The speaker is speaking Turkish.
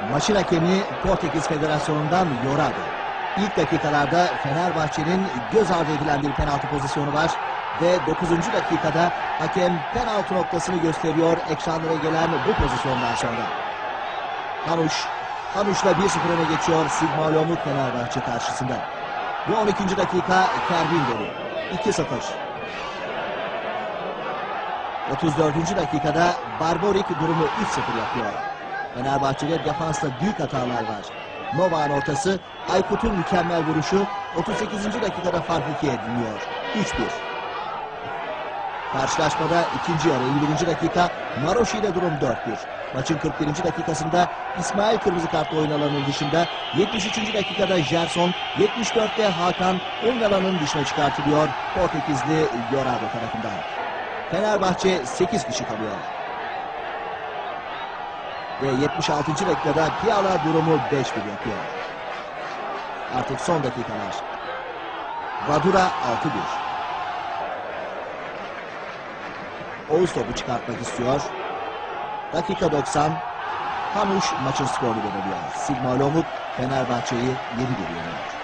Maçın hakemi Portekiz Federasyonu'ndan Yorado. İlk dakikalarda Fenerbahçe'nin göz ardı edilen bir penaltı pozisyonu var. Ve 9. dakikada hakem penaltı noktasını gösteriyor ekranlara gelen bu pozisyondan sonra. Hanuş, Hanuş'la 1-0 öne geçiyor Sigma Lomut Fenerbahçe karşısında. Ve 12. dakika Kervin golü. 2-0. 34. dakikada Barborik durumu 3-0 yapıyor. Fenerbahçe'de defansta büyük hatalar var. Nova'nın ortası, Aykut'un mükemmel vuruşu 38. dakikada fark ikiye ediliyor. 3-1. Karşılaşmada ikinci yarı 51. dakika Maroşi ile durum 4-1. Maçın 41. dakikasında İsmail kırmızı kartla oyun alanının dışında 73. dakikada Gerson 74'te Hakan oyun alanının dışına çıkartılıyor Portekizli Yorado tarafından. Fenerbahçe 8 kişi kalıyor. Ve 76. dakikada Piala durumu 5-1 yapıyor. Artık son dakikalar. Vadura 6-1. Oğuz topu çıkartmak istiyor. Dakika 90. Hanuş maçın skorunu belirliyor. Sigma Lomut Fenerbahçe'yi 7 geliyor.